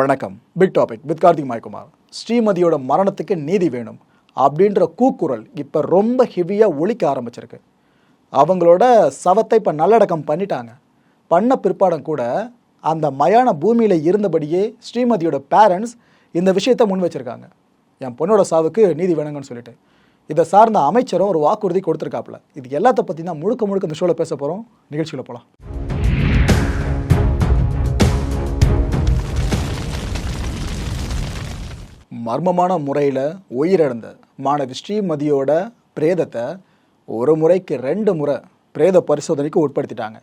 வணக்கம். Big topic with Karthik Maikumar. ஸ்ரீமதியோட மரணத்துக்கு நீதி வேணும் அப்படின்ற கூக்குரல் இப்போ ரொம்ப ஹெவியாக ஒழிக்க ஆரம்பிச்சிருக்கு. அவங்களோட சவத்தை இப்போ நல்லடக்கம் பண்ணிட்டாங்க. பண்ண பிற்பாடம் கூட அந்த மயான பூமியில் இருந்தபடியே ஸ்ரீமதியோட பேரண்ட்ஸ் இந்த விஷயத்தை முன் வச்சிருக்காங்க. என் பொண்ணோட சாவுக்கு நீதி வேணுங்கன்னு சொல்லிட்டு. இதை சார்ந்த அமைச்சரும் ஒரு வாக்குறுதி கொடுத்துருக்காப்புல. இது எல்லாத்த பற்றி தான் முழுக்க முழுக்க இந்த ஷோவில் பேச போகிறோம் நிகழ்ச்சியில் போகலாம் மர்மமான முறையில் உயிரிழந்த மாணவி ஸ்ரீமதியோட பிரேதத்தை ஒரு முறைக்கு ரெண்டு முறை பிரேத பரிசோதனைக்கு உட்படுத்திட்டாங்க.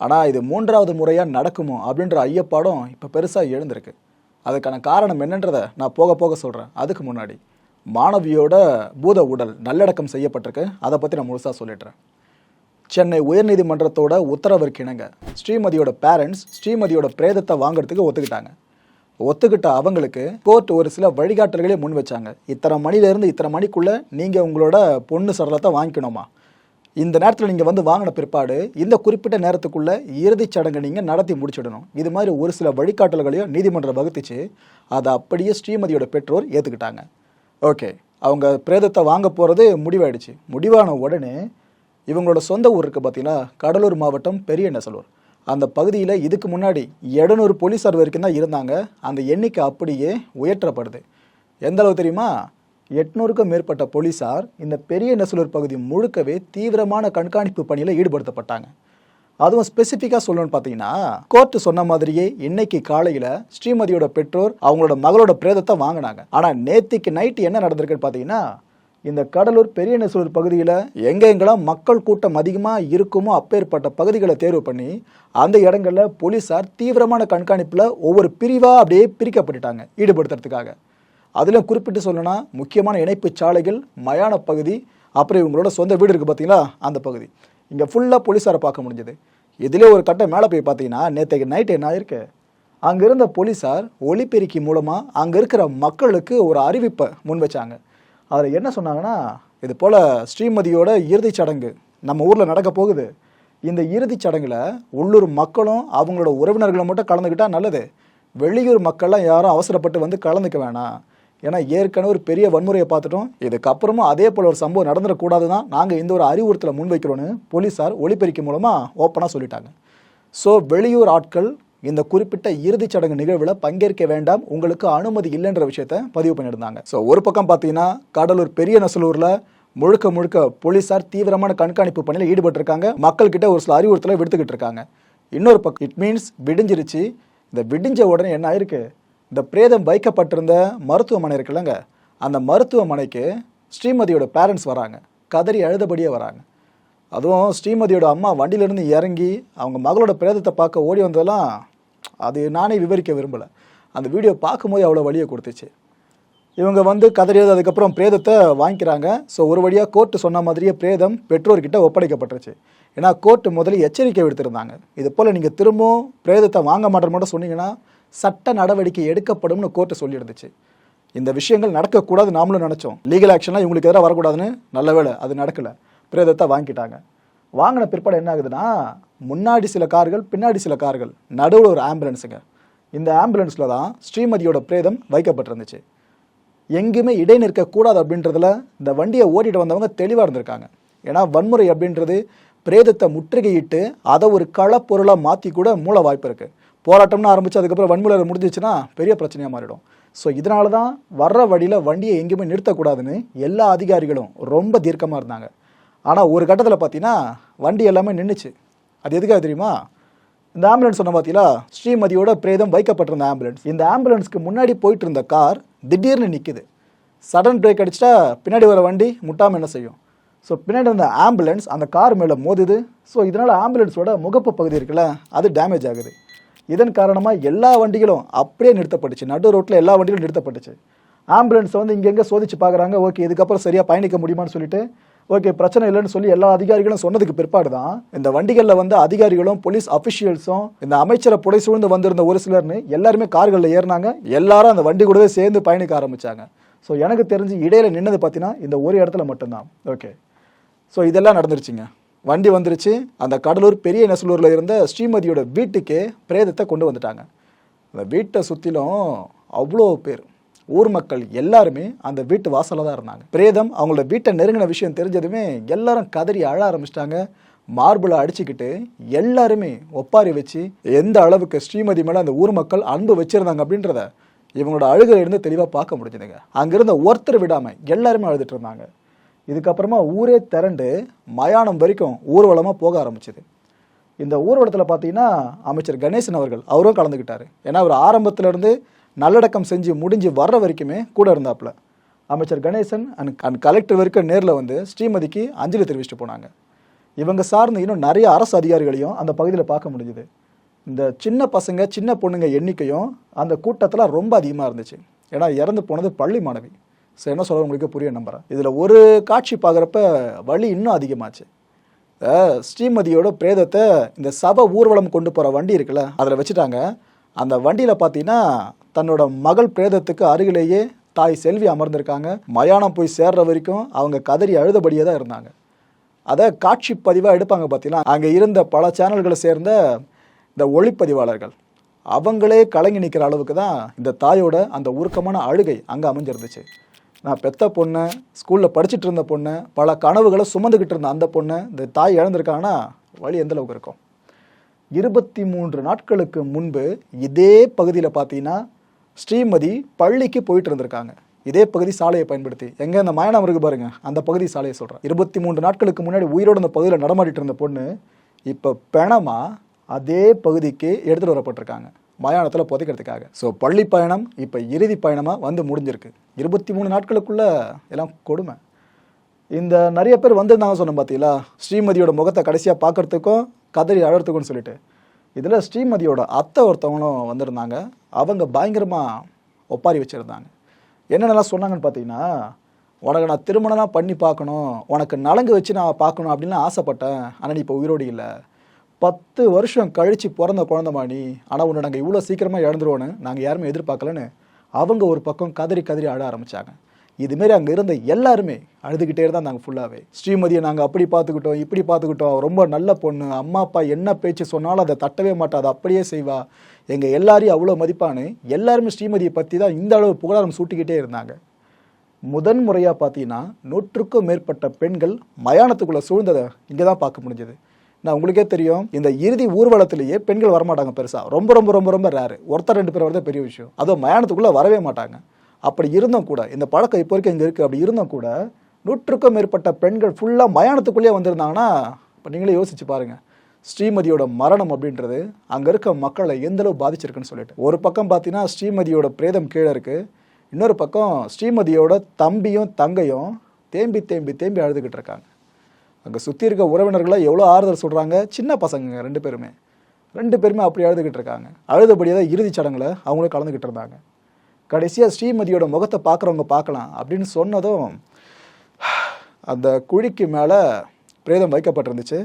ஆனால் இது மூன்றாவது முறையாக நடக்குமோ அப்படின்ற ஐயப்பாடம் இப்போ பெருசாக எழுந்திருக்கு. அதுக்கான காரணம் என்னன்றதை நான் போக போக சொல்கிறேன் அதுக்கு முன்னாடி மாணவியோட பூத உடல் நல்லடக்கம் செய்யப்பட்டிருக்கு. அதை பற்றி நான் முழுசாக சொல்லிடுறேன். சென்னை உயர்நீதிமன்றத்தோட உத்தரவிற்கு இணங்க ஸ்ரீமதியோட பேரண்ட்ஸ் ஸ்ரீமதியோட பிரேதத்தை வாங்குறதுக்கு ஒத்துக்கிட்டாங்க. ஒத்துக்கிட்ட அவங்களுக்கு கோர்ட் ஒரு சில வழிகாட்டல்களே முன் வச்சாங்க. இத்தனை மணிலேருந்து இத்தனை மணிக்குள்ளே நீங்கள் உங்களோட பொண்ணு சடலத்தை வாங்கிக்கணுமா? இந்த நேரத்தில் நீங்கள் வந்து வாங்கின பிற்பாடு இந்த குறிப்பிட்ட நேரத்துக்குள்ளே இறுதிச் சடங்கு நீங்கள் நடத்தி முடிச்சிடணும். இது மாதிரி ஒரு சில வழிகாட்டல்களையும் நீதிமன்றம் வகுத்துச்சு. அதை அப்படியே ஸ்ரீமதியோட பெற்றோர் ஏற்றுக்கிட்டாங்க ஓகே அவங்க பிரேதத்தை வாங்க போகிறது முடிவாயிடுச்சு. முடிவான உடனே இவங்களோட சொந்த ஊர் இருக்குது பார்த்தீங்கன்னா கடலூர் மாவட்டம் பெரிய நெசலூர் அந்த பகுதியில் இதுக்கு முன்னாடி எழுநூறு போலீஸார் வரைக்கும் தான் இருந்தாங்க. அந்த எண்ணிக்கை அப்படியே உயர்த்தப்படுது. எந்த அளவு தெரியுமா? எட்நூறுக்கும் மேற்பட்ட போலீஸார் இந்த பெரிய நெசலூர் பகுதி முழுக்கவே தீவிரமான கண்காணிப்பு பணியில் ஈடுபடுத்தப்பட்டாங்க. அதுவும் ஸ்பெசிஃபிக்காக சொல்லணும்னு பார்த்தீங்கன்னா கோர்ட்டு சொன்ன மாதிரியே இன்னைக்கு காலையில் ஸ்ரீமதியோட பெற்றோர் அவங்களோட மகளோட பிரேதத்தை வாங்கினாங்க. ஆனால் நேத்திக்கு நைட்டு என்ன நடந்திருக்குன்னு பார்த்தீங்கன்னா இந்த கடலூர் பெரிய நெசலூர் பகுதியில் எங்கெங்கெல்லாம் மக்கள் கூட்டம் அதிகமாக இருக்குமோ அப்பேற்பட்ட பகுதிகளை தேர்வு பண்ணி அந்த இடங்களில் போலீஸார் தீவிரமான கண்காணிப்பில் ஒவ்வொரு பிரிவாக அப்படியே பிரிக்கப்பட்டுட்டாங்க ஈடுபடுத்துறதுக்காக. அதில் குறிப்பிட்டு சொல்லணும்னா முக்கியமான இணைப்பு சாலைகள் மயான பகுதி அப்புறம் இவங்களோட சொந்த வீடு இருக்குது பார்த்தீங்களா அந்த பகுதி. இங்கே ஃபுல்லாக போலீஸாரை பார்க்க முடிஞ்சது. இதிலே ஒரு கட்டம் மேலே போய் பார்த்தீங்கன்னா நேற்றைக்கு நைட் என்ன ஆயிருக்கு? அங்கே இருந்த போலீஸார் ஒலிபெருக்கி மூலமாக அங்கே இருக்கிற மக்களுக்கு ஒரு அறிவிப்பை முன் வச்சாங்க. அதில் என்ன சொன்னாங்கன்னா இது போல் ஸ்ரீமதியோட இறுதிச் சடங்கு நம்ம ஊரில் நடக்க போகுது. இந்த இறுதிச் சடங்கில் உள்ளூர் மக்களும் அவங்களோட உறவினர்களும் மட்டும் கலந்துக்கிட்டால் நல்லது. வெளியூர் மக்கள்லாம் யாரும் அவசரப்பட்டு வந்து கலந்துக்க வேணாம். ஏன்னா ஏற்கனவே ஒரு பெரிய வன்முறையை பார்த்துட்டோம். இதுக்கப்புறமும் அதே போல் ஒரு சம்பவம் நடந்துடக்கூடாது தான் நாங்கள் இந்த ஒரு அறிவுறுத்தலை முன்வைக்கிறோன்னு போலீஸார் ஒளிபெருக்கி மூலமாக ஓப்பனாக சொல்லிட்டாங்க. ஸோ வெளியூர் ஆட்கள் இந்த குறிப்பிட்ட இறுதிச் சடங்கு நிகழ்வில் பங்கேற்க வேண்டாம் உங்களுக்கு அனுமதி இல்லைன்ற விஷயத்த பதிவு பண்ணியிருந்தாங்க. ஸோ ஒரு பக்கம் பார்த்தீங்கன்னா கடலூர் பெரிய நசலூரில் முழுக்க முழுக்க போலீஸார் தீவிரமான கண்காணிப்பு பணியில் ஈடுபட்டிருக்காங்க. மக்கள்கிட்ட ஒரு சில அறிவுறுத்தலை விடுத்துக்கிட்டு இருக்காங்க இன்னொரு பக்கம் இட் மீன்ஸ் விடிஞ்சிருச்சு. இந்த விடிஞ்ச உடனே என்ன ஆயிருக்கு? இந்த பிரேதம் வைக்கப்பட்டிருந்த மருத்துவமனை இருக்குல்லங்க அந்த மருத்துவமனைக்கு ஸ்ரீமதியோட பேரண்ட்ஸ் வராங்க. கதறி அழுதபடியே வராங்க. அதுவும் ஸ்ரீமதியோட அம்மா வண்டியிலேருந்து இறங்கி அவங்க மகளோட பிரேதத்தை பார்க்க ஓடி வந்ததெல்லாம் அது நானே விவரிக்க விரும்பலை. அந்த வீடியோ பார்க்கும்போது அவ்வளோ வழியை கொடுத்துச்சு. இவங்க வந்து கதறியது அதுக்கப்புறம் பிரேதத்தை வாங்கிக்கிறாங்க. ஸோ ஒரு வழியாக கோர்ட்டு சொன்ன மாதிரியே பிரேதம் பெற்றோர்கிட்ட ஒப்படைக்கப்பட்டுருச்சு. ஏன்னா கோர்ட்டு முதல்ல எச்சரிக்கை விடுத்திருந்தாங்க. இது போல் நீங்கள் திரும்பவும் பிரேதத்தை வாங்க மாட்டேன்னு மட்டும் சொன்னீங்கன்னா சட்ட நடவடிக்கை எடுக்கப்படும்னு கோர்ட்டு சொல்லியிருந்துச்சு. இந்த விஷயங்கள் நடக்கக்கூடாது நாமளும் நினச்சோம். லீகல் ஆக்ஷன்லாம் இவங்களுக்கு எதிராக வரக்கூடாதுன்னு நல்ல வேலை அது நடக்கலை. பிரேதத்தை வாங்கிட்டாங்க. வாங்கின பிற்பாடு என்ன ஆகுதுன்னா முன்னாடி சில கார்கள் பின்னாடி சில கார்கள் நடுவில் ஒரு ஆம்புலன்ஸுங்க. இந்த ஆம்புலன்ஸில் தான் ஸ்ரீமதியோட பிரேதம் வைக்கப்பட்டிருந்துச்சு. எங்கேயுமே இடை நிற்கக்கூடாது அப்படின்றதுல இந்த வண்டியை ஓட்டிட்டு வந்தவங்க தெளிவாக இருந்திருக்காங்க. ஏன்னா வன்முறை அப்படின்றது பிரேதத்தை முற்றுகையிட்டு அதை ஒரு களப்பொருளாக மாற்றி கூட மூல வாய்ப்பு இருக்குது போராட்டம்னு ஆரம்பித்து அதுக்கப்புறம் வன்முறை முடிஞ்சிச்சுன்னா பெரிய பிரச்சனையாக மாறிடும். ஸோ இதனால தான் வர்ற வழியில் வண்டியை எங்கேயுமே நிறுத்தக்கூடாதுன்னு எல்லா அதிகாரிகளும் ரொம்ப தீர்க்கமாக இருந்தாங்க. ஆனால் ஒரு கட்டத்தில் பார்த்தீங்கன்னா வண்டி எல்லாமே நின்றுச்சு அது எதுக்காக தெரியுமா? இந்த ஆம்புலன்ஸ் சொன்ன பார்த்தீங்களா ஸ்ரீமதியோட பிரேதம் வைக்கப்பட்டிருந்த ஆம்புலன்ஸ் இந்த ஆம்புலன்ஸ்க்கு முன்னாடி போயிட்டு இருந்த கார் திடீர்னு நிற்குது சடன் பிரேக் அடிச்சிட்டா பின்னாடி வர வண்டி முட்டாமல் என்ன செய்யும்? ஸோ பின்னாடி இருந்த ஆம்புலன்ஸ் அந்த கார் மேலே மோதுது. ஸோ இதனால் ஆம்புலன்ஸோட முகப்பு பகுதி இருக்குல்ல அது டேமேஜ் ஆகுது. இதன் காரணமாக எல்லா வண்டிகளும் அப்படியே நிறுத்தப்பட்டுச்சு. நடு ரோட்டில் எல்லா வண்டிகளும் நிறுத்தப்பட்டுச்சு. ஆம்புலன்ஸை வந்து இங்கெங்கே சோதிச்சு பார்க்குறாங்க ஓகே இதுக்கப்புறம் சரியாக பயணிக்க முடியுமான்னு சொல்லிட்டு ஓகே பிரச்சனை இல்லைன்னு சொல்லி எல்லா அதிகாரிகளும் சொன்னதுக்கு பிற்பாடு தான் இந்த வண்டிகளில் வந்து அதிகாரிகளும் போலீஸ் அஃபிஷியல்ஸும் இந்த அமைச்சரை புடை சூழ்ந்து வந்திருந்த ஒரு சிலர்னு எல்லாருமே கார்களில் ஏறினாங்க. எல்லாரும் அந்த வண்டி கூடவே சேர்ந்து பயணிக்க ஆரம்பித்தாங்க ஸோ எனக்கு தெரிஞ்சு இடையில நின்னது பார்த்தீங்கன்னா இந்த ஒரு இடத்துல மட்டும்தான். ஓகே ஸோ இதெல்லாம் நடந்துருச்சுங்க. வண்டி வந்துருச்சு. அந்த கடலூர் பெரிய நெசலூரில் இருந்த ஸ்ரீமதியோட வீட்டுக்கே பிரேதத்தை கொண்டு வந்துட்டாங்க. அந்த வீட்டை சுற்றிலும் அவ்வளோ பேர். ஊர் மக்கள் எல்லாருமே அந்த வீட்டு வாசலில் தான் இருந்தாங்க. பிரேதம் அவங்களோட வீட்டை நெருங்கின விஷயம் தெரிஞ்சதுமே எல்லாரும் கதறி அழ ஆரம்பிச்சிட்டாங்க. மார்பிளை அடிச்சுக்கிட்டு எல்லாருமே ஒப்பாரி வச்சு எந்த அளவுக்கு ஸ்ரீமதி மேலே அந்த ஊர் மக்கள் அன்பு வச்சுருந்தாங்க அப்படின்றத இவங்களோட அழுகையில இருந்து தெளிவாக பார்க்க முடிஞ்சுதுங்க. அங்கிருந்த ஒருத்தர் விடாமல் எல்லாருமே அழுதுட்டு இருந்தாங்க. இதுக்கப்புறமா ஊரே திரண்டு மயானம் வரைக்கும் ஊர்வலமாக போக ஆரம்பிச்சது. இந்த ஊர்வலத்தில் பார்த்தீங்கன்னா அமைச்சர் கணேசன் அவர்கள் அவரும் கலந்துக்கிட்டார் ஏன்னா அவர் ஆரம்பத்திலேருந்து இருந்து நல்லடக்கம் செஞ்சு முடிஞ்சு வர்ற வரைக்குமே கூட இருந்தாப்புல. அமைச்சர் கணேசன் அண்ட் அண்ட் கலெக்டர் வரைக்கும் நேரில் வந்து ஸ்ரீமதிக்கு அஞ்சலி தெரிவிச்சுட்டு போனாங்க. இவங்க சார்ந்து இன்னும் நிறைய அரசு அதிகாரிகளையும் அந்த பகுதியில் பார்க்க முடிஞ்சுது. இந்த சின்ன பசங்க சின்ன பொண்ணுங்க எண்ணிக்கையும் அந்த கூட்டத்தில் ரொம்ப அதிகமாக இருந்துச்சு. ஏன்னா இறந்து போனது பள்ளி மாணவி. ஸோ என்ன சொல்ல உங்களுக்கு புரிய நம்புகிறேன் இதில் ஒரு காட்சி பார்க்குறப்ப வழி இன்னும் அதிகமாச்சு. ஸ்ரீமதியோட பிரேதத்தை இந்த சபை ஊர்வலம் கொண்டு போகிற வண்டி இருக்குல்ல அதில் வச்சுட்டாங்க. அந்த வண்டியில் பார்த்தீங்கன்னா தன்னோட மகள் பிரேதத்துக்கு அருகிலேயே தாய் செல்வி அமர்ந்திருக்காங்க. மயானம் போய் சேர்ற வரைக்கும் அவங்க கதறி அழுதபடியே தான் இருந்தாங்க. அதை காட்சி பதிவாக எடுப்பாங்க பார்த்தீங்கன்னா அங்கே இருந்த பல சேனல்களை சேர்ந்த இந்த ஒளிப்பதிவாளர்கள். அவங்களே கலங்கி நிற்கிற அளவுக்கு தான் இந்த தாயோட அந்த உருக்கமான அழுகை அங்கே அமைஞ்சிருந்துச்சு. நான் பெத்த பொண்ணு ஸ்கூலில் படிச்சுட்டு இருந்த பொண்ணு பல கனவுகளை சுமந்துக்கிட்டு இருந்த அந்த பொண்ணு இந்த தாய் இழந்திருக்காங்கன்னா வழி எந்த அளவுக்கு இருக்கும்? இருபத்தி மூன்று நாட்களுக்கு முன்பு இதே பகுதியில் பார்த்தீங்கன்னா ஸ்ரீமதி பள்ளிக்கு போயிட்டு இருந்திருக்காங்க. இதே பகுதி சாலையை பயன்படுத்தி. எங்கே? இந்த மயானம் இருக்கு பாருங்க. அந்த பகுதி சாலையை சொல்கிறேன் இருபத்தி மூன்று நாட்களுக்கு முன்னாடி உயிரோடு அந்த பகுதியில் நடமாடிட்டு இருந்த பொண்ணு இப்போ பிணமாக அதே பகுதிக்கு எடுத்துகிட்டு வரப்பட்டிருக்காங்க. மயானத்தில் புதைக்கிறதுக்காக. ஸோ பள்ளி பயணம் இப்போ இறுதி பயணமாக வந்து முடிஞ்சிருக்கு. இருபத்தி மூணு நாட்களுக்குள்ளே எல்லாம் கொடுமை. இந்த நிறைய பேர் வந்திருந்தாங்க சொன்னேன் பார்த்தீங்களா ஸ்ரீமதியோட முகத்தை கடைசியாக பார்க்கறதுக்கும் கதறி அழறதுக்கும்னு சொல்லிட்டு. இதில் ஸ்ரீமதியோட அத்தை ஒருத்தவங்களும் வந்திருந்தாங்க. அவங்க பயங்கரமாக ஒப்பாரி வச்சுருந்தாங்க. என்னென்னலாம் சொன்னாங்கன்னு பார்த்தீங்கன்னா உனக்கு நான் திருமணம்லாம் பண்ணி பார்க்கணும். உனக்கு நலங்கு வச்சு நான் பார்க்கணும் அப்படின்னு ஆசைப்பட்டேன். ஆனால் நீ இப்போ உயிரோடு இல்லை. பத்து வருஷம் கழித்து பிறந்த குழந்தமா நீ. ஆனால் உன்னை நாங்கள் இவ்வளோ சீக்கிரமாக இழந்துருவோன்னு நாங்கள் யாருமே எதிர்பார்க்கலன்னு அவங்க ஒரு பக்கம் கதறி கதறி அழ ஆரம்பித்தாங்க இதுமாரி அங்கே இருந்த எல்லாருமே அழுதுகிட்டே இருந்தால் நாங்கள் ஃபுல்லாகவே ஸ்ரீமதியை நாங்கள் அப்படி பார்த்துக்கிட்டோம் இப்படி பார்த்துக்கிட்டோம். ரொம்ப நல்ல பொண்ணு. அம்மா அப்பா என்ன பேச்சு சொன்னாலும் அதை தட்டவே மாட்டா. அதை அப்படியே செய்வா. எங்கள் எல்லாரையும் அவ்வளோ மதிப்பான்னு எல்லாருமே ஸ்ரீமதியை பற்றி தான் இந்த அளவு புகழாரம் சூட்டிக்கிட்டே இருந்தாங்க. முதன் முறையாக பார்த்தீங்கன்னா நூற்றுக்கும் மேற்பட்ட பெண்கள் மயானத்துக்குள்ளே சூழ்ந்ததை இங்கே தான் பார்க்க முடிஞ்சது. நான் உங்களுக்கே தெரியும் இந்த இறுதி ஊர்வலத்திலேயே பெண்கள் வரமாட்டாங்க பெருசாக ரொம்ப ரொம்ப ரொம்ப ரொம்ப ரேரு ஒருத்தர் ரெண்டு பேர் வரதான் பெரிய விஷயம். அதுவும் மயானத்துக்குள்ளே வரவே மாட்டாங்க. அப்படி இருந்தும் கூட இந்த பழக்கம் இப்போ வரைக்கும் இங்கே இருக்குது அப்படி இருந்தும் கூட நூற்றுக்கும் மேற்பட்ட பெண்கள் ஃபுல்லாக மயானத்துக்குள்ளேயே வந்திருந்தாங்கன்னா இப்போ நீங்களே யோசிச்சு பாருங்கள் ஸ்ரீமதியோட மரணம் அப்படின்றது அங்கே இருக்க மக்களை எந்தளவு பாதிச்சிருக்குன்னு சொல்லிட்டு. ஒரு பக்கம் பார்த்தீங்கன்னா ஸ்ரீமதியோட பிரேதம் கீழே இருக்குது இன்னொரு பக்கம் ஸ்ரீமதியோட தம்பியும் தங்கையும் தேம்பி தேம்பி தேம்பி அழுதுகிட்டு இருக்காங்க. அங்கே சுற்றி இருக்க உறவினர்களை எவ்வளோ ஆறுதல் சொல்கிறாங்க சின்ன பசங்க ரெண்டு பேருமே. ரெண்டு பேருமே அப்படி அழுதுகிட்டு இருக்காங்க. அழுதபடியாக தான் இறுதிச் சடங்கில் அவங்களும் கலந்துக்கிட்டு இருந்தாங்க. கடைசியாக ஸ்ரீமதியோட முகத்தை பார்க்குறவங்க பார்க்கலாம் அப்படின்னு சொன்னதும் அந்த குழிக்கு மேலே பிரேதம் வைக்கப்பட்டிருந்துச்சு.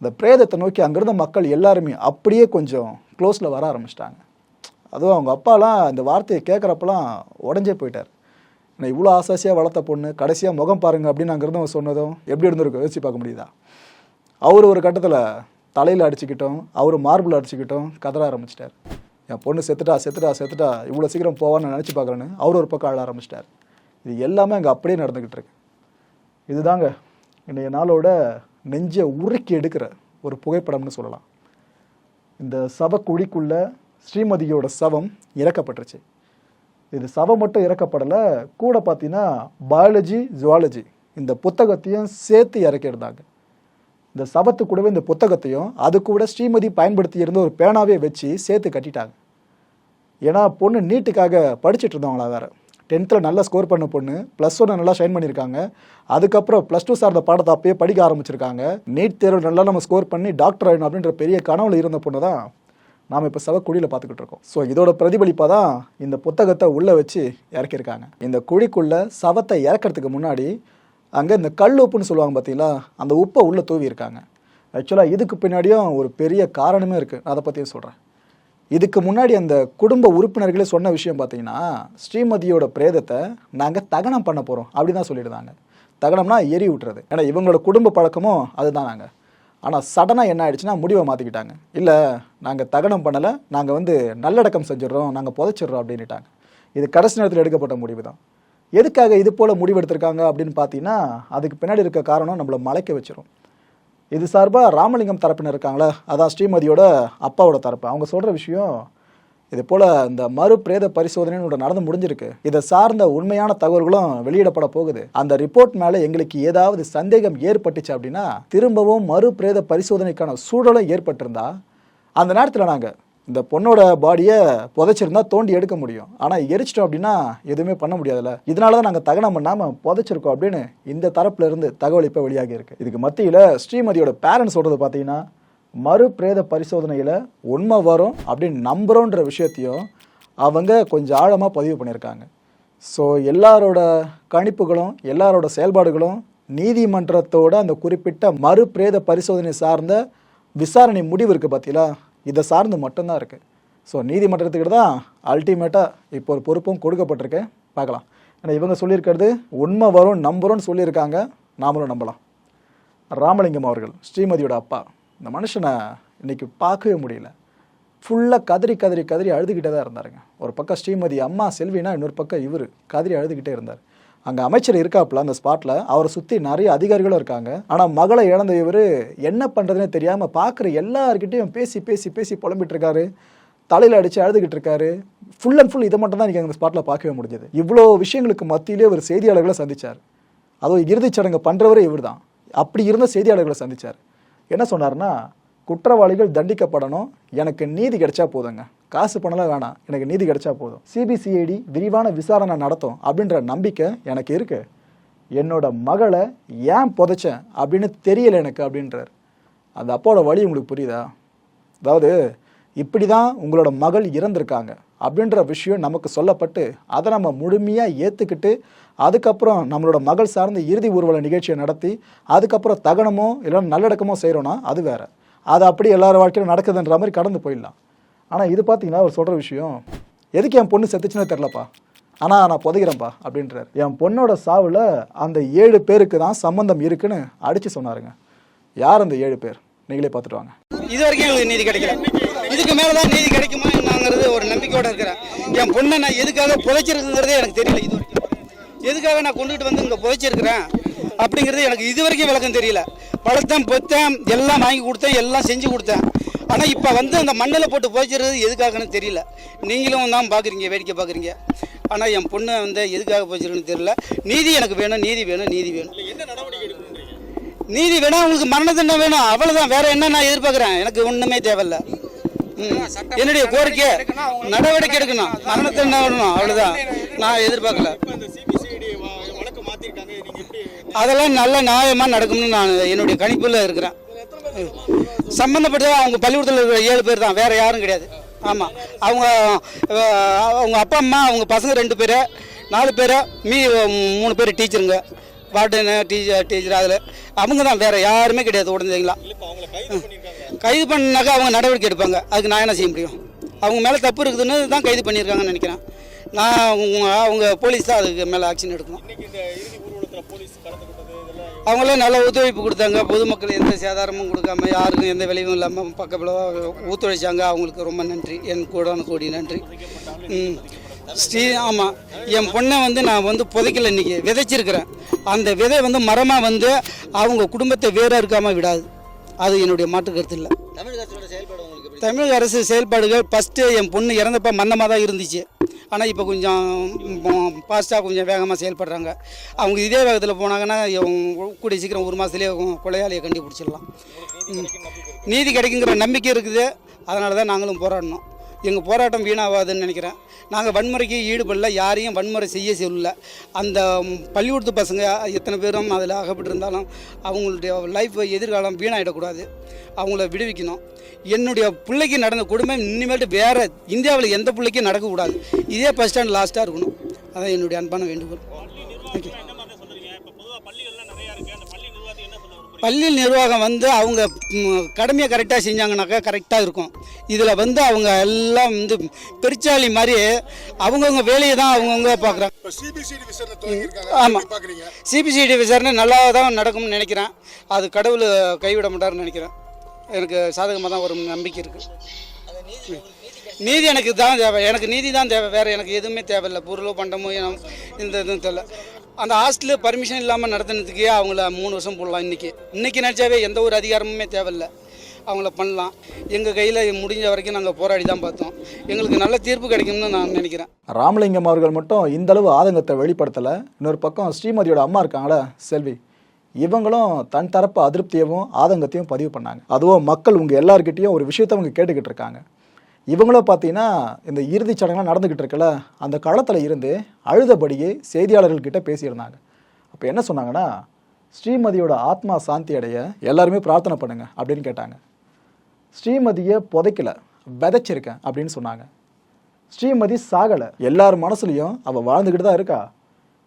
அந்த பிரேதத்தை நோக்கி அங்கிருந்த மக்கள் எல்லாருமே அப்படியே கொஞ்சம் க்ளோஸில் வர ஆரம்பிச்சிட்டாங்க. அதுவும் அவங்க அப்பாலாம் இந்த வார்த்தையை கேட்குறப்பெல்லாம் உடஞ்சே போயிட்டார். நான் இவ்வளோ ஆசாசியாக வளர்த்த பொண்ணு கடைசியாக முகம் பாருங்க அப்படின்னு அங்கேருந்து சொன்னதும் எப்படி இருந்திருக்கும்? யோசிச்சு பார்க்க முடியுதா? அவர் ஒரு கட்டத்தில் தலையில் அடிச்சுக்கிட்டோம் அவர் மார்பிள் அடிச்சுக்கிட்டோம் கதற ஆரம்பிச்சிட்டார். என் பொண்ணு செத்துட்டா செத்துட்டா செத்துட்டா இவ்வளோ சீக்கிரம் போவான்னு நினச்சி பார்க்குறேன்னு அவர் ஒரு பக்கம் அழ ஆரம்பிச்சிட்டார். இது எல்லாமே அங்கே அப்படியே நடந்துக்கிட்டு இருக்கு. இதுதாங்க இன்றைய நாளோட நெஞ்சை உருக்கி எடுக்கிற ஒரு புகைப்படம்னு சொல்லலாம். இந்த சவக்குழிக்குள்ள ஸ்ரீமதியோட சவம் இறக்கப்பட்டுருச்சு. இது சவம் மட்டும் இறக்கப்படலை கூட பார்த்தீங்கன்னா பயாலஜி ஜுவாலஜி இந்த புத்தகத்தையும் சேர்த்து இறக்கியிருந்தாங்க. இந்த சபத்து கூடவே இந்த புத்தகத்தையும் அது கூட ஸ்ரீமதி பயன்படுத்தி இருந்த ஒரு பேனாவே வச்சு சேர்த்து கட்டிட்டாங்க. ஏன்னா பொண்ணு நீட்டுக்காக படிச்சுட்டு இருந்தவங்களா வேற. டென்த்தில் நல்லா ஸ்கோர் பண்ண பொண்ணு ப்ளஸ் ஒன்று நல்லா ஷைன் பண்ணியிருக்காங்க. அதுக்கப்புறம் ப்ளஸ் டூ சார்ந்த பாடத்தை அப்பயே படிக்க ஆரம்பிச்சிருக்காங்க. நீட் தேர்வு நல்லா நம்ம ஸ்கோர் பண்ணி டாக்டர் ஆகணும் அப்படின்ற பெரிய கனவுல இருந்த பொண்ணு தான் நாம் இப்போ சவக்குழியில் பார்த்துக்கிட்டு இருக்கோம். ஸோ இதோட பிரதிபலிப்பாக தான் இந்த புத்தகத்தை உள்ளே வச்சு இறக்கியிருக்காங்க. இந்த குழிக்குள்ளே சவத்தை இறக்கிறதுக்கு முன்னாடி அங்கே இந்த கல் உப்புன்னு சொல்லுவாங்க பார்த்தீங்களா அந்த உப்பை உள்ளே தூவி இருக்காங்க. ஆக்சுவலாக இதுக்கு பின்னாடியும் ஒரு பெரிய காரணமே இருக்குது நான் அதை பற்றியும் சொல்கிறேன் இதுக்கு முன்னாடி அந்த குடும்ப உறுப்பினர்களே சொன்ன விஷயம் பார்த்தீங்கன்னா ஸ்ரீமதியோட பிரேதத்தை நாங்கள் தகனம் பண்ண போகிறோம் அப்படி தான் சொல்லியிருந்தாங்க தகனம்னா எரி விட்டுறது ஏன்னா இவங்களோட குடும்ப பழக்கமும் அதுதான் நாங்கள் ஆனால் சடனாக என்ன ஆயிடுச்சுன்னா முடிவை மாற்றிக்கிட்டாங்க இல்லை நாங்கள் தகனம் பண்ணலை நாங்கள் வந்து நல்லடக்கம் செஞ்சிடறோம் நாங்கள் புதைச்சிடுறோம் அப்படின்ட்டாங்க இது கடைசி நேரத்தில் எடுக்கப்பட்ட முடிவு தான். எதுக்காக இது போல் முடிவெடுத்திருக்காங்க அப்படின்னு பார்த்தீங்கன்னா அதுக்கு பின்னாடி இருக்க காரணம் நம்மளை மலைக்க வச்சிரும். இது சார்பாக ராமலிங்கம் தரப்பினர் இருக்காங்களே அதான் ஸ்ரீமதியோட அப்பாவோட தரப்பு. அவங்க சொல்கிற விஷயம் இது போல் இந்த மறு பிரேத பரிசோதனைன்னு நடந்து முடிஞ்சிருக்கு. இதை சார்ந்த உண்மையான தகவல்களும் வெளியிடப்பட போகுது. அந்த ரிப்போர்ட் மேலே எங்களுக்கு ஏதாவது சந்தேகம் ஏற்பட்டுச்சு அப்படின்னா திரும்பவும் மறு பிரேத பரிசோதனைக்கான சூழலும் ஏற்பட்டிருந்தா அந்த நேரத்தில் நாங்கள் இந்த பொண்ணோட பாடியை புதைச்சிருந்தா தோண்டி எடுக்க முடியும். ஆனால் எரிச்சிட்டோம் அப்படின்னா எதுவுமே பண்ண முடியாதுல்ல. இதனால தான் நாங்கள் தகனம் பண்ணாமல் புதைச்சிருக்கோம் அப்படின்னு இந்த தரப்புல இருந்து தகவல் இப்போ வெளியாகி இருக்கு. இதுக்கு மத்தியில் ஸ்ரீமதியோட பேரண்ட்ஸ் சொல்றது பார்த்தீங்கன்னா மறு பிரேத பரிசோதனையில் உண்மை வரும் அப்படின்னு நம்புகிறோன்ற விஷயத்தையும் அவங்க கொஞ்சம் ஆழமாக பதிவு பண்ணியிருக்காங்க. ஸோ எல்லாரோட கணிப்புகளும் எல்லாரோட செயல்பாடுகளும் நீதிமன்றத்தோட அந்த குறிப்பிட்ட மறு பிரேத பரிசோதனை சார்ந்த விசாரணை முடிவு இருக்குது பார்த்தீங்களா இதை சார்ந்து மட்டும்தான் இருக்குது ஸோ நீதிமன்றத்துக்கிட்ட தான் அல்டிமேட்டாக இப்போ ஒரு பொறுப்பும் கொடுக்கப்பட்டிருக்கு. பார்க்கலாம். ஏன்னா இவங்க சொல்லியிருக்கிறது உண்மை வரும் நம்புறோன்னு சொல்லியிருக்காங்க. நாமளும் நம்பலாம். ராமலிங்கம் அவர்கள் ஸ்ரீமதியோட அப்பா. இந்த மனுஷனை இன்றைக்கி பார்க்கவே முடியல. ஃபுல்லாக கதறி கதறி கதறி அழுதுகிட்டே தான் இருந்தாருங்க. ஒரு பக்கம் ஸ்ரீமதி அம்மா செல்வினா இன்னொரு பக்கம் இவர் கதறி அழுதுகிட்டே இருந்தார். அங்கே அமைச்சர் இருக்காப்புல அந்த ஸ்பாட்டில் அவரை சுற்றி நிறைய அதிகாரிகளும் இருக்காங்க. ஆனால் மகளை இழந்த இவர் என்ன பண்ணுறதுனே தெரியாமல் பார்க்குற எல்லாருக்கிட்டையும் பேசி பேசி பேசி புலம்பிட்டு இருக்காரு. தலையில் அடித்து அழுதுகிட்டு இருக்காரு. ஃபுல் அண்ட் ஃபுல் இதை மட்டும் தான் நீங்கள் அந்த ஸ்பாட்டில் பார்க்கவே முடிஞ்சது. இவ்வளோ விஷயங்களுக்கு மத்தியிலே ஒரு செய்தியாளர்களை சந்திச்சார். அதுவும் இறுதிச் சடங்கு பண்ணுறவரே இவர் தான் அப்படி இருந்த செய்தியாளர்களை சந்திச்சார். என்ன சொன்னார்னா குற்றவாளிகள் தண்டிக்கப்படணும். எனக்கு நீதி கிடைச்சா போதுங்க. காசு பணம்லாம் வேணாம். எனக்கு நீதி கிடைச்சா போதும். சிபிசிஐடி விரிவான விசாரணை நடத்தும் அப்படின்ற நம்பிக்கை எனக்கு இருக்கு. என்னோட மகளை ஏன் புதைச்சேன் அப்படின்னு தெரியல எனக்கு அப்படின்றார். அந்த அப்பாவோட வழி உங்களுக்கு புரியுதா? அதாவது இப்படி தான் உங்களோட மகள் இறந்திருக்காங்க அப்படின்ற விஷயம் நமக்கு சொல்லப்பட்டு அதை நம்ம முழுமையாக ஏற்றுக்கிட்டு அதுக்கப்புறம் நம்மளோட மகள் சார்ந்த இறுதி ஊர்வல நிகழ்ச்சியை நடத்தி அதுக்கப்புறம் தகனமோ இல்லைன்னா நல்லடக்கமோ செய்கிறோன்னா அது வேறு. அது அப்படி எல்லார் வாழ்க்கையிலும் நடக்குதுன்ற மாதிரி கடந்து போயிடலாம். ஆனால் இது பார்த்தீங்கன்னா அவர் சொல்கிற விஷயம் எதுக்கு என் பொண்ணு செத்துச்சுன்னு தெரிலப்பா ஆனால் நான் புதைக்கிறேன்ப்பா அப்படின்றார். என் பொண்ணோட சாவில் அந்த ஏழு பேருக்கு தான் சம்மந்தம் இருக்குன்னு அடித்து சொன்னாருங்க. யார் அந்த ஏழு பேர்? நீங்களே பார்த்துட்டு வாங்க. இது வரைக்கும் எங்களுக்கு நீதி கிடைக்கல. இதுக்கு மேலே தான் நீதி கிடைக்குமா என்னங்கிறது ஒரு நம்பிக்கையோட இருக்கிறேன். என் பொண்ணை நான் எதுக்காக புதைச்சிருக்குங்கிறதே எனக்கு தெரியல இது வரைக்கும் எதுக்காக நான் கொண்டுகிட்டு வந்து இங்கே புதைச்சிருக்கிறேன்? அப்படிங்கிறது எனக்கு இது வரைக்கும் விளக்கம் தெரியல. பழத்தேன் பொத்தேன் எல்லாம் வாங்கி கொடுத்தேன் எல்லாம் செஞ்சு கொடுத்தேன். ஆனால் இப்போ வந்து அந்த மண்ணில் போட்டு புதைச்சிருக்கிறது எதுக்காகன்னு தெரியல. நீங்களும் தான் பார்க்குறீங்க வேடிக்கை பார்க்குறீங்க ஆனால் என் பொண்ணை வந்து எதுக்காக புதைச்சிருக்குன்னு தெரியல. நீதி எனக்கு வேணும் நீதி வேணும் நீதி வேணும். நீதி வேணும் உங்களுக்கு மரண தண்டனை வேணும். அவ்வளவுதான். வேற என்ன நான் எதிர்பார்க்குறேன்? எனக்கு ஒண்ணுமே தேவையில்ல. ம். என்னுடைய கோரிக்கை நடவடிக்கை எடுக்கணும். மரண தண்டனை வரணும் அவ்வளவுதான். நான் எதிர்பார்க்கல. அதெல்லாம் நல்ல நியாயமா நடக்கும்னு நான் என்னுடைய கணிப்புல இருக்கிறேன். சம்மந்தப்பட்ட அவங்க பள்ளிக்கூடத்தில் இருக்கிற ஏழு பேர் தான் வேறு யாரும் கிடையாது. ஆமாம் அவங்க அவங்க அப்பா அம்மா அவங்க பசங்க ரெண்டு பேர் நாலு பேர் மீ மூணு பேர் டீச்சருங்க. வார்டனு டீச்சர் டீச்சர் அதில். அவங்க தான் வேறு யாருமே கிடையாது உடனேங்களா கைது பண்ணாக்கா அவங்க நடவடிக்கை எடுப்பாங்க. அதுக்கு நான் என்ன செய்ய முடியும்? அவங்க மேலே தப்பு இருக்குதுன்னு தான் கைது பண்ணியிருக்காங்கன்னு நினைக்கிறேன். நான் அவங்க போலீஸ் தான் அதுக்கு மேலே ஆக்ஷன் எடுக்கணும். அவங்களாம் நல்ல ஒத்துழைப்பு கொடுத்தாங்க. பொதுமக்கள் எந்த சேதாரமும் கொடுக்காம யாருக்கும் எந்த விளைவும் இல்லாமல் பக்கத்தில் ஒத்துழைச்சாங்க. அவங்களுக்கு ரொம்ப நன்றி. என் கூடான கோடி நன்றி. ஸ்ரீ ஆமாம் என் பொண்ணை வந்து நான் வந்து புதைக்கல இன்னைக்கு. விதைச்சிருக்கிறேன். அந்த விதை வந்து மரமாக வந்து அவங்க குடும்பத்தை வேற இருக்காமல் விடாது. அது என்னுடைய மாற்று கருத்து இல்லை. தமிழக அரசு செயல்பாடுகள் ஃபஸ்ட்டு என் பொண்ணு இறந்தப்ப மன்னமாக தான் இருந்துச்சு. ஆனால் இப்போ கொஞ்சம் ஃபாஸ்ட்டாக கொஞ்சம் வேகமாக செயல்படுறாங்க. அவங்க இதே வேகத்தில் போனாங்கன்னா கூடிய சீக்கிரம் ஒரு மாதத்துலேயே கொலையாளியை கண்டுபிடிச்சிடலாம். நீதி கிடைக்குங்கிற நம்பிக்கை இருக்குது. அதனால தான் நாங்களும் போராடணும். எங்கள் போராட்டம் வீணாகாதுன்னு நினைக்கிறேன். நாங்கள் வன்முறைக்கு ஈடுபடல யாரையும் வன்முறை செய்ய சொல்லல. அந்த பள்ளிக்கூடத்து பசங்க எத்தனை பேரும் அதில் அகப்பட்டிருந்தாலும் அவங்களுடைய லைஃப் எதிர்காலம் வீணாயிடக்கூடாது. அவங்கள விடுவிக்கணும். என்னுடைய பிள்ளைக்கு நடந்த கொடுமை இனிமேல்ட்டு வேறு இந்தியாவில் எந்த பிள்ளைக்கும் நடக்கக்கூடாது. இதே ஃபஸ்ட் ஸ்டாண்ட் லாஸ்ட்டாக இருக்கணும். அதான் என்னுடைய அன்பான வேண்டுகோள். ஓகே பள்ளி நிர்வாகம் வந்து அவங்க கடமையை கரெக்டாக செஞ்சாங்கனாக்கா கரெக்டாக இருக்கும். இதில் வந்து அவங்க எல்லாம் வந்து பெருச்சாளி மாதிரி அவங்கவுங்க வேலையை தான் அவங்கவுங்க பார்க்குறாங்க இப்போ சிபிசிடி விசாரணை நல்லா தான் நடக்கும்னு நினைக்கிறேன். அது கடவுள் கைவிட மாட்டாருன்னு நினைக்கிறேன். எனக்கு சாதகமாக தான் ஒரு நம்பிக்கை இருக்குது நீதி எனக்கு தான் தேவை. எனக்கு நீதி தான் தேவை. வேறு எனக்கு எதுவுமே தேவையில்லை. பொருளோ பண்டமோ இந்த இதுவும் தேவை அந்த ஹாஸ்டலு பர்மிஷன் இல்லாமல் நடத்தினதுக்கே அவங்கள மூணு வருஷம் போடலாம் இன்றைக்கி இன்றைக்கி நினச்சாவே எந்த ஒரு அதிகாரமுமே தேவையில்லை. அவங்கள பண்ணலாம். எங்கள் கையில் முடிஞ்ச வரைக்கும் நாங்கள் போராடி தான் பார்த்தோம். எங்களுக்கு நல்ல தீர்ப்பு கிடைக்கும்னு நான் நினைக்கிறேன். ராமலிங்கம் அவர்கள் மட்டும் இந்த அளவு ஆதங்கத்தை வெளிப்படுத்தலை. இன்னொரு பக்கம் ஸ்ரீமதியோட அம்மா இருக்காங்களே செல்வி. இவங்களும் தன் தரப்பு அதிருப்தியவும் ஆதங்கத்தையும் பதிவு பண்ணாங்க. அதுவும் மக்கள் உங்கள் எல்லார்கிட்டயும் ஒரு விஷயத்தை அவங்க கேட்டுக்கிட்டு இருக்காங்க. இவங்களும் பார்த்தீங்கன்னா இந்த இறுதிச் சடங்குலாம் நடந்துக்கிட்டு இருக்கல அந்த களத்தில் இருந்து அழுதபடியே செய்தியாளர்கள்கிட்ட பேசியிருந்தாங்க. அப்போ என்ன சொன்னாங்கன்னா ஸ்ரீமதியோட ஆத்மா சாந்தி அடைய எல்லாருமே பிரார்த்தனை பண்ணுங்கள் அப்படின்னு கேட்டாங்க. ஸ்ரீமதியை புதைக்கல விதைச்சிருக்கேன் அப்படின்னு சொன்னாங்க. ஸ்ரீமதி சாகலை எல்லார் மனசுலையும் அவள் வாழ்ந்துக்கிட்டு தான் இருக்கா?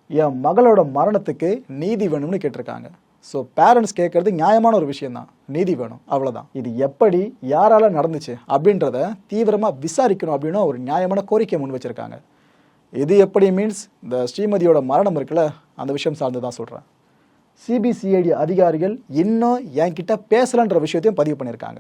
என் மகளோட மரணத்துக்கு நீதி வேணும்னு கேட்டிருக்காங்க. ஸோ பேரண்ட்ஸ் கேட்கறது நியாயமான ஒரு விஷயந்தான் நீதி வேணும். அவ்வளோதான் இது எப்படி யாரால் நடந்துச்சு அப்படின்றத தீவிரமாக விசாரிக்கணும் அப்படின்னு ஒரு நியாயமான கோரிக்கை முன் வச்சிருக்காங்க. இது எப்படி மீன்ஸ் இந்த ஸ்ரீமதியோட மரணம் இருக்குல்ல அந்த விஷயம் சார்ந்து தான் சொல்கிறேன் சிபிசிஐடி அதிகாரிகள் இன்னும் என்கிட்ட பேசலான்ற விஷயத்தையும் பதிவு பண்ணியிருக்காங்க.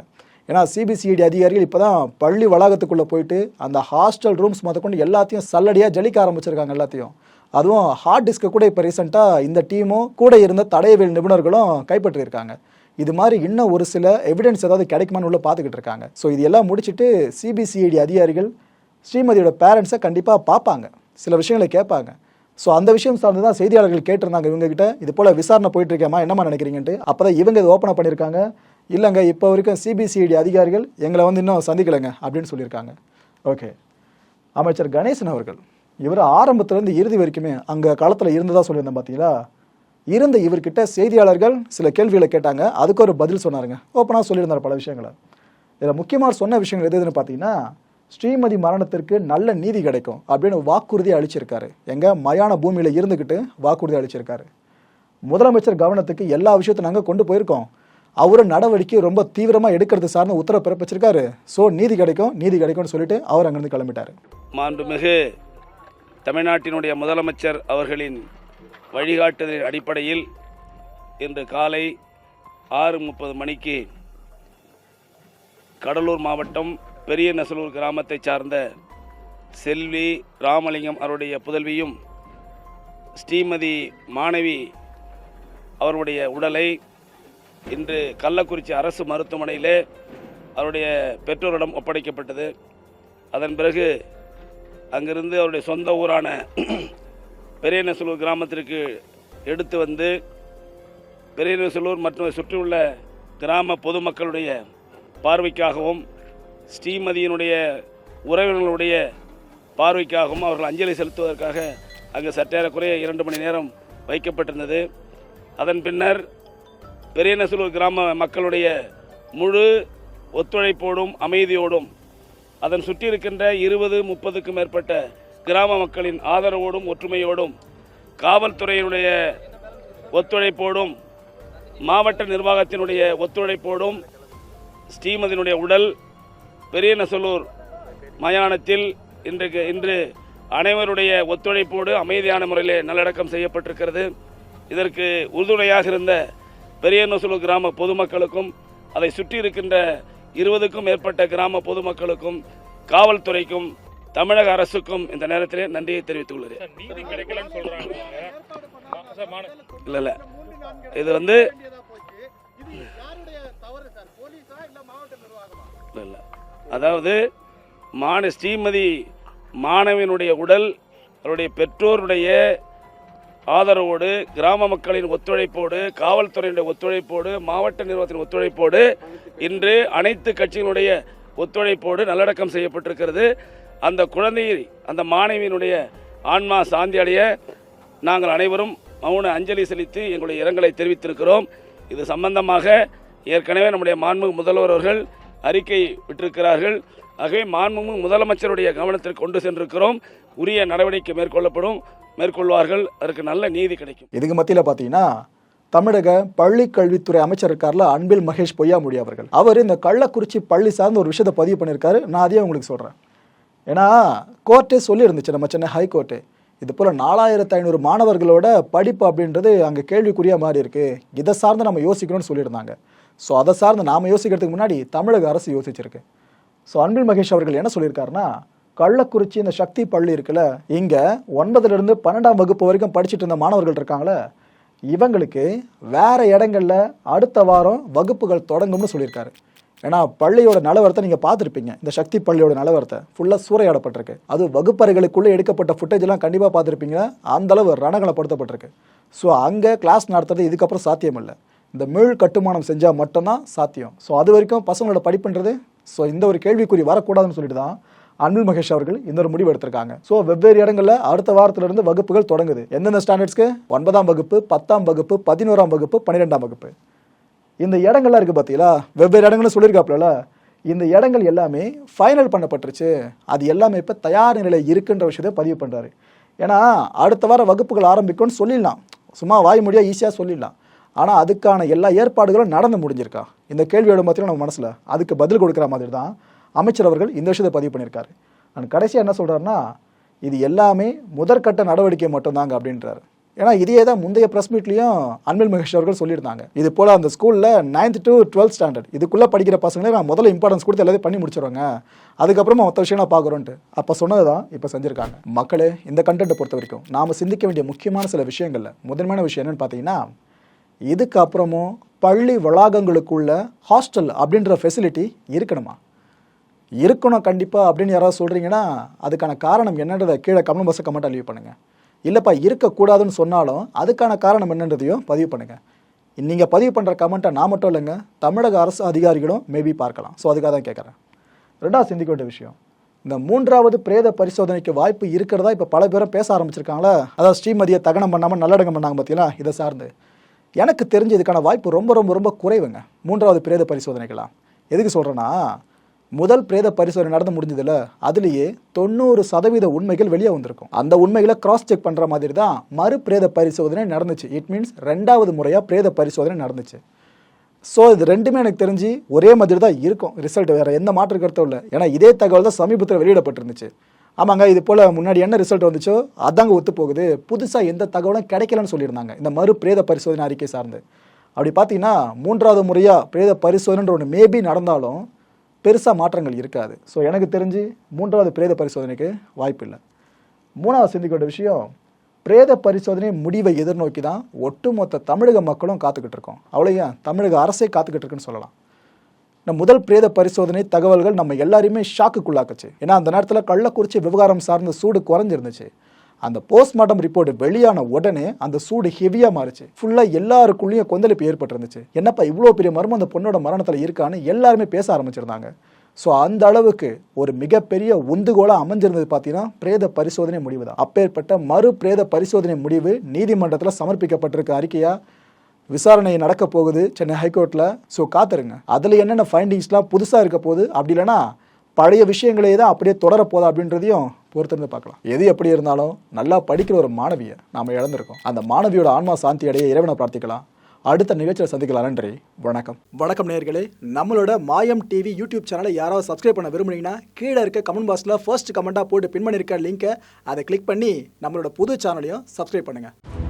ஏன்னா சிபிசிஐடி அதிகாரிகள் இப்போ தான் பள்ளி வளாகத்துக்குள்ளே போயிட்டு அந்த ஹாஸ்டல் ரூம்ஸ் முதற்கொண்டு எல்லாத்தையும் சல்லடியாக ஜலிக்க ஆரம்பிச்சிருக்காங்க எல்லாத்தையும். அதுவும் ஹார்ட் டிஸ்க்கை கூட இப்போ ரீசெண்டாக இந்த டீமும் கூட இருந்த தடையவியல் நிபுணர்களும் கைப்பற்றியிருக்காங்க. இது மாதிரி இன்னும் ஒரு சில எவிடன்ஸ் ஏதாவது கிடைக்குமான்னு உள்ள பார்த்துக்கிட்டு இருக்காங்க. ஸோ இது எல்லாம் முடிச்சுட்டு சிபிசிஐடி அதிகாரிகள் ஸ்ரீமதியோட பேரண்ட்ஸை கண்டிப்பாக பார்ப்பாங்க. சில விஷயங்களை கேட்பாங்க. ஸோ அந்த விஷயம் சார்ந்து தான் செய்தியாளர்கள் கேட்டிருந்தாங்க இவங்க கிட்ட இது போல் விசாரணை போயிட்டு இருக்கேம்மா என்னம்மா நினைக்கிறீங்கன்ட்டு. அப்போ தான் இவங்க இது ஓப்பன் பண்ணியிருக்காங்க. இல்லைங்க இப்போ வரைக்கும் சிபிசிஐடி அதிகாரிகள் எங்களை வந்து இன்னும் சந்திக்கலைங்க அப்படின்னு சொல்லியிருக்காங்க. ஓகே அமைச்சர் கணேசன் அவர்கள். இவர் ஆரம்பத்துலேருந்து இறுதி வரைக்குமே அங்கே களத்தில் இருந்ததா சொல்லியிருந்தேன் பார்த்தீங்களா இருந்த இவர்கிட்ட செய்தியாளர்கள் சில கேள்விகளை கேட்டாங்க. அதுக்கு ஒரு பதில் சொன்னாருங்க. ஓப்பனாக சொல்லியிருந்தார் பல விஷயங்களை. இதில் முக்கியமாக சொன்ன விஷயங்கள் எது எதுன்னு பார்த்தீங்கன்னா ஸ்ரீமதி மரணத்திற்கு நல்ல நீதி கிடைக்கும் அப்படின்னு வாக்குறுதி அளிச்சிருக்காரு. எங்கள் மயான பூமியில் இருந்துக்கிட்டு வாக்குறுதி அளிச்சிருக்காரு. முதலமைச்சர் கவனத்துக்கு எல்லா விஷயத்தையும் நாங்கள் கொண்டு போயிருக்கோம். அவர் நடவடிக்கை ரொம்ப தீவிரமாக எடுக்கிறது சார்ந்த உத்தரவு பிறப்பிச்சிருக்காரு. ஸோ நீதி கிடைக்கும் நீதி கிடைக்கும்னு சொல்லிட்டு அவர் அங்கேருந்து கிளம்பிட்டாரு. மாண்புமிகு தமிழ்நாட்டினுடைய முதலமைச்சர் அவர்களின் வழிகாட்டுதலின் அடிப்படையில் இன்று காலை ஆறு முப்பது மணிக்கு கடலூர் மாவட்டம் பெரிய நெசலூர் கிராமத்தைச் சார்ந்த செல்வி ராமலிங்கம் அவருடைய புதல்வியும் ஸ்ரீமதி மாணவி அவருடைய உடலை இன்று கள்ளக்குறிச்சி அரசு மருத்துவமனையிலே அவருடைய பெற்றோரிடம் ஒப்படைக்கப்பட்டது. அதன் பிறகு அங்கிருந்து அவருடைய சொந்த ஊரான பெரியநெசலூர் கிராமத்திற்கு எடுத்து வந்து பெரியநெசலூர் மற்றும் சுற்றியுள்ள கிராம பொதுமக்களுடைய பார்வைக்காகவும் ஸ்ரீமதியினுடைய உறவினர்களுடைய பார்வைக்காகவும் அவர்கள் அஞ்சலி செலுத்துவதற்காக அங்கு சற்றேறக்குறைய இரண்டு மணி நேரம் வைக்கப்பட்டிருந்தது. அதன் பின்னர் பெரியநெசலூர் கிராம மக்களுடைய முழு ஒத்துழைப்போடும் அமைதியோடும் அதன் சுற்றி இருக்கின்ற இருபது முப்பதுக்கும் மேற்பட்ட கிராம மக்களின் ஆதரவோடும் ஒற்றுமையோடும் காவல்துறையினுடைய ஒத்துழைப்போடும் மாவட்ட நிர்வாகத்தினுடைய ஒத்துழைப்போடும் ஸ்ரீமதியினுடைய உடல் பெரிய நெசலூர் மயானத்தில் இன்றைக்கு இன்று அனைவருடைய ஒத்துழைப்போடு அமைதியான முறையிலே நல்லடக்கம் செய்யப்பட்டிருக்கிறது. இதற்கு உறுதுணையாக இருந்த பெரியநசலூர் கிராம பொதுமக்களுக்கும் அதை சுற்றி இருக்கின்ற இருபதுக்கும் மேற்பட்ட கிராம பொதுமக்களுக்கும் காவல்துறைக்கும் தமிழக அரசுக்கும் இந்த நேரத்திலே நன்றியை தெரிவித்துக் கொள்கிறேன் மாண- இல்லை இல்லை. இது வந்து இல்லை அதாவது மான ஸ்ரீமதி மாணவியினுடைய உடல் அவருடைய பெற்றோருடைய ஆதரவோடு கிராம மக்களின் ஒத்துழைப்போடு காவல்துறையினுடைய ஒத்துழைப்போடு மாவட்ட நிறுவனத்தின் ஒத்துழைப்போடு இன்று அனைத்து கட்சிகளுடைய ஒத்துழைப்போடு நல்லடக்கம் செய்யப்பட்டிருக்கிறது. அந்த குழந்தையை அந்த மாணவியினுடைய ஆன்மா சாந்தி அடைய நாங்கள் அனைவரும் மௌன அஞ்சலி செலுத்தி எங்களுடைய இரங்கலை தெரிவித்திருக்கிறோம். இது சம்பந்தமாக ஏற்கனவே நம்முடைய மாண்புமிகு முதல்வர் அவர்கள் அறிக்கை விட்டிருக்கிறார்கள். ஆகவே மாண்புமிகு முதலமைச்சருடைய கவனத்திற்கு கொண்டு சென்றிருக்கிறோம். உரிய நடவடிக்கை மேற்கொள்ளப்படும். மேற்கொள்வார்கள். அதற்கு நல்ல நீதி கிடைக்கும். இதுக்கு மத்தியில் பார்த்தீங்கன்னா தமிழக பள்ளி கல்வித்துறை அமைச்சர் இருக்கார்ல அன்பில் மகேஷ் பொய்யாமொழி அவர்கள். அவர் இந்த கள்ளக்குறிச்சி பள்ளி சார்ந்த ஒரு விஷயத்தை பதிவு பண்ணியிருக்காரு. நான் அதையே உங்களுக்கு சொல்கிறேன் ஏன்னா கோர்ட்டே சொல்லியிருந்துச்சு நம்ம சென்னை ஹைகோர்ட்டு. இது போல் நாலாயிரத்து ஐநூறு மாணவர்களோட படிப்பு அப்படின்றது அங்கே கேள்விக்குறியாக மாறி இருக்குது இதை சார்ந்து நம்ம யோசிக்கணும்னு சொல்லியிருந்தாங்க. ஸோ அதை சார்ந்து நாம் யோசிக்கிறதுக்கு முன்னாடி தமிழக அரசு யோசிச்சிருக்கு. ஸோ அன்பில் மகேஷ் அவர்கள் என்ன சொல்லியிருக்காருன்னா கள்ளக்குறிச்சி இந்த சக்தி பள்ளி இருக்குல்ல இங்கே ஒன்பதுலேருந்து பன்னெண்டாம் வகுப்பு வரைக்கும் படிச்சுட்டு இருந்த மாணவர்கள் இருக்காங்களே இவங்களுக்கு வேறு இடங்கள்ல அடுத்த வாரம் வகுப்புகள் தொடங்கும்னு சொல்லியிருக்காரு. ஏன்னா பள்ளியோட நிலவரத்தை நீங்கள் பார்த்துருப்பீங்க. இந்த சக்தி பள்ளியோட நிலவரத்தை ஃபுல்லாக சூறையாடப்பட்டிருக்கு. அது வகுப்பறைகளுக்குள்ளே எடுக்கப்பட்ட ஃபுட்டேஜ்லாம் கண்டிப்பாக பார்த்துருப்பீங்க அந்த அளவு ரணகலப்படுத்தப்பட்டிருக்கு. ஸோ அங்கே கிளாஸ் நடத்துறது இதுக்கப்புறம் சாத்தியம் இல்லை இந்த மீள் கட்டுமானம் செஞ்சால் மட்டும்தான் சாத்தியம். ஸோ அது வரைக்கும் பசங்களோட படிப்புன்றது ஸோ இந்த ஒரு கேள்விக்குறி வரக்கூடாதுன்னு சொல்லிட்டு தான் அன்பில் மகேஷ் அவர்கள் இந்த ஒரு முடிவு எடுத்திருக்காங்க. ஸோ வெவ்வேறு இடங்கள்ல அடுத்த வாரத்துல இருந்து வகுப்புகள் தொடங்குது. எந்தெந்த ஸ்டாண்டர்ட்ஸ்க்கு ஒன்பதாம் வகுப்பு பத்தாம் வகுப்பு பதினோராம் வகுப்பு பன்னிரெண்டாம் வகுப்பு. இந்த இடங்கள்லாம் இருக்குது பார்த்தீங்களா வெவ்வேறு இடங்கள்னு சொல்லியிருக்காப்புல இந்த இடங்கள் எல்லாமே ஃபைனல் பண்ணப்பட்டுருச்சு. அது எல்லாமே இப்போ தயார் நிலை இருக்குன்ற விஷயத்தை பதிவு பண்ணுறாரு ஏன்னா அடுத்த வாரம் வகுப்புகள் ஆரம்பிக்கும்னு சொல்லிடலாம். சும்மா வாய் மொழியாக ஈஸியாக சொல்லிடலாம். ஆனால் அதுக்கான எல்லா ஏற்பாடுகளும் நடந்து முடிஞ்சிருக்கா? இந்த கேள்வியோட மாதிரி நம்ம மனசில்? அதுக்கு பதில் கொடுக்குற மாதிரி தான் அமைச்சர் அவர்கள் இந்த விஷயத்தை பதிவு பண்ணியிருக்காரு. நான் கடைசியாக என்ன சொல்கிறாருன்னா இது எல்லாமே முதற்கட்ட நடவடிக்கை மட்டும்தாங்க அப்படின்றாரு. ஏன்னா இதே தான் முந்தைய ப்ரெஸ் மீட்லேயும் அன்பில் மகேஷ் அவர்கள் சொல்லியிருந்தாங்க. இது போல் அந்த ஸ்கூலில் நைன்த் டு டுவெல்த் ஸ்டாண்டர்ட் இதுக்குள்ளே படிக்கிற பசங்களே நான் முதல்ல இம்பார்ட்டன்ஸ் கொடுத்து எல்லாத்தையும் பண்ணி முடிச்சிருவாங்க. அதுக்கப்புறமா மற்ற விஷயம் நான் பார்க்குறோன்ட்டு. அப்போ சொன்னது தான் இப்போ செஞ்சுருக்காங்க. மக்களே இந்த கண்டென்ட்டை பொறுத்த வரைக்கும் நாம் சிந்திக்க வேண்டிய முக்கியமான சில விஷயங்களில் முதன்மையான விஷயம் என்னென்னு பார்த்தீங்கன்னா இதுக்கப்புறமும் பள்ளி வளாகங்களுக்குள்ள ஹாஸ்டல் அப்படின்ற ஃபெசிலிட்டி இருக்கணுமா? இருக்கணும் கண்டிப்பாக அப்படின்னு யாராவது சொல்கிறீங்கன்னா அதுக்கான காரணம் என்னன்றதை கீழே கமெண்ட் பாக்ஸை கமெண்ட் அழிவு பண்ணுங்கள் இல்லைப்பா இருக்கக்கூடாதுன்னு சொன்னாலும் அதுக்கான காரணம் என்னன்றதையும் பதிவு பண்ணுங்கள் நீங்கள் பதிவு பண்ணுற கமெண்ட்டை நான் மட்டும் இல்லைங்க தமிழக அரசு அதிகாரிகளும் மேபி பார்க்கலாம். ஸோ அதுக்காக தான் கேட்குறேன் ரெண்டாவது சிந்திக்க வேண்டிய விஷயம். இந்த மூன்றாவது பிரேத பரிசோதனைக்கு வாய்ப்பு இருக்கிறதா இப்போ பல பேரும் பேச ஆரம்பிச்சிருக்காங்களா? அதாவது ஸ்ரீமதியை தகனம் பண்ணாமல் நல்லடங்கம் பண்ணாங்க பார்த்தீங்களா இதை சார்ந்து. எனக்கு தெரிஞ்சு இதுக்கான வாய்ப்பு ரொம்ப ரொம்ப ரொம்ப குறைவுங்க. மூன்றாவது பிரேத பரிசோதனைகளாக எதுக்கு சொல்கிறேன்னா முதல் பிரேத பரிசோதனை நடந்து முடிஞ்சதுல அதுலேயே தொண்ணூறு சதவீத உண்மைகள் வெளியே வந்திருக்கும். அந்த உண்மைகளை கிராஸ் செக் பண்ணுற மாதிரி தான் மறு பிரேத பரிசோதனை நடந்துச்சு. இட் மீன்ஸ் ரெண்டாவது முறையாக பிரேத பரிசோதனை நடந்துச்சு. ஸோ இது ரெண்டுமே எனக்கு தெரிஞ்சு ஒரே மாதிரி தான் இருக்கும். ரிசல்ட் வேறு எந்த மாற்று கருத்தும் இல்லை. ஏன்னா இதே தகவல் தான் சமீபத்தில் வெளியிடப்பட்டிருந்துச்சு. ஆமாங்க இது போல் முன்னாடி என்ன ரிசல்ட் வந்துச்சோ அதாங்க ஒத்து போகுது. புதுசாக எந்த தகவலும் கிடைக்கலன்னு சொல்லியிருந்தாங்க. இந்த மறு பிரேத பரிசோதனை அறிக்கை சார்ந்து. அப்படி பார்த்தீங்கன்னா மூன்றாவது முறையாக பிரேத பரிசோதனைன்ற ஒன்று மேபி நடந்தாலும் பெருசாக மாற்றங்கள் இருக்காது. ஸோ எனக்கு தெரிஞ்சு மூன்றாவது பிரேத பரிசோதனைக்கு வாய்ப்பு இல்லை. மூணாவது சிந்திக்க வேண்டிய விஷயம் பிரேத பரிசோதனை முடிவை எதிர்நோக்கி தான் ஒட்டுமொத்த தமிழக மக்களும் காத்துக்கிட்டு இருக்கோம். அவ்வளோ ஏன்? தமிழக அரசே காத்துக்கிட்டு இருக்குன்னு சொல்லலாம். இந்த முதல் பிரேத பரிசோதனை தகவல்கள் நம்ம எல்லாரையுமே ஷாக்குக்குள்ளாக்குச்சு ஏன்னா அந்த நேரத்தில் கள்ளக்குறிச்சி விவகாரம் சார்ந்த சூடு குறைஞ்சிருந்துச்சு. அந்த போஸ்ட்மார்ட்டம் ரிப்போர்ட் வெளியான உடனே அந்த சூடு ஹெவியாக மாறுச்சு. ஃபுல்லாக எல்லாருக்குள்ளேயும் கொந்தளிப்பு ஏற்பட்டிருந்துச்சு. என்னப்பா இவ்வளோ பெரிய மர்மம்? அந்த பொண்ணோட மரணத்தில் இருக்கான்னு எல்லாருமே பேச ஆரம்பிச்சிருந்தாங்க. ஸோ அந்த அளவுக்கு ஒரு மிகப்பெரிய உந்துகோலாக அமைஞ்சிருந்தது பார்த்தீங்கன்னா பிரேத பரிசோதனை முடிவு தான் அப்பேற்பட்ட மறு பிரேத பரிசோதனை முடிவு நீதிமன்றத்தில் சமர்ப்பிக்கப்பட்டிருக்க அறிக்கையாக விசாரணை நடக்க போகுது சென்னை ஹைகோர்ட்டில் ஸோ காத்துருங்க. அதில் என்னென்ன ஃபைண்டிங்ஸ்லாம் புதுசாக இருக்க போகுது? அப்படி இல்லைன்னா பழைய விஷயங்களே தான் அப்படியே தொடரப்போதா அப்படின்றதையும் பொறுத்திருந்து பார்க்கலாம். எது எப்படி இருந்தாலும் நல்லா படிக்கிற ஒரு மாணவியை நாம் இழந்திருக்கோம். அந்த மாணவியோட ஆன்மா சாந்தி அடைய இறைவனை பிரார்த்திக்கலாம். அடுத்த நிகழ்ச்சியில் சந்திக்கலாம் நன்றி வணக்கம். வணக்கம் நேர்களே நம்மளோட மாயம் டிவி யூடியூப் சேனலை யாராவது சப்ஸ்கிரைப் பண்ண விரும்புனீங்கன்னா கீழே இருக்க கமெண்ட் பாக்ஸில் ஃபர்ஸ்ட் கமெண்ட்டாக போட்டு பின் பண்ணியிருக்க லிங்க்கை அதை கிளிக் பண்ணி நம்மளோட புது சேனலையும் சப்ஸ்கிரைப் பண்ணுங்கள்